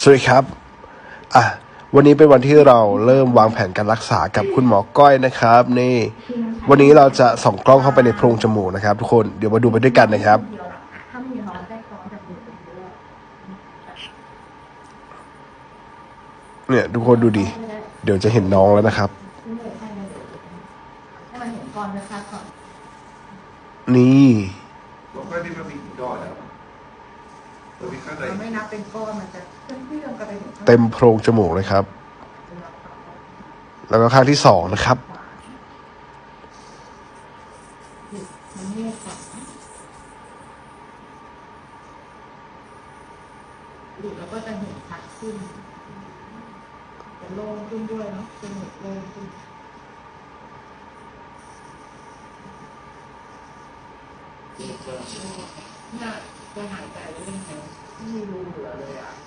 สวัสดีครับ อะ วันนี้เป็นวันที่เราเริ่มวางแผนการรักษากับคุณหมอก้อยนะครับ นี่ วันนี้เราจะส่องกล้องเข้าไปในโพรงจมูกนะครับ ทุกคน เดี๋ยวมาดูไปด้วยกันนะครับ เนี่ยทุกคนดูดิเดี๋ยวจะเห็นน้องแล้วนะครับ นี่ บอกว่านี่มันมีกี่ก้อแล้วตัวมีข้างใน เราไม่นับเป็นก้อนมันจะเพื่อนๆกันไปถึงข้างเต็มโพรงจมูกเลยครับ แล้วก็ข้างที่สองนะครับมันเงียบก่อนดูแล้วก็จะเห็นชัดขึ้นจะโล่งขึ้นด้วยเนาะจมูกโล่งขึ้นเนี่ยจะหายใจได้ยังไงไม่มีรูเหลื อเลยอะ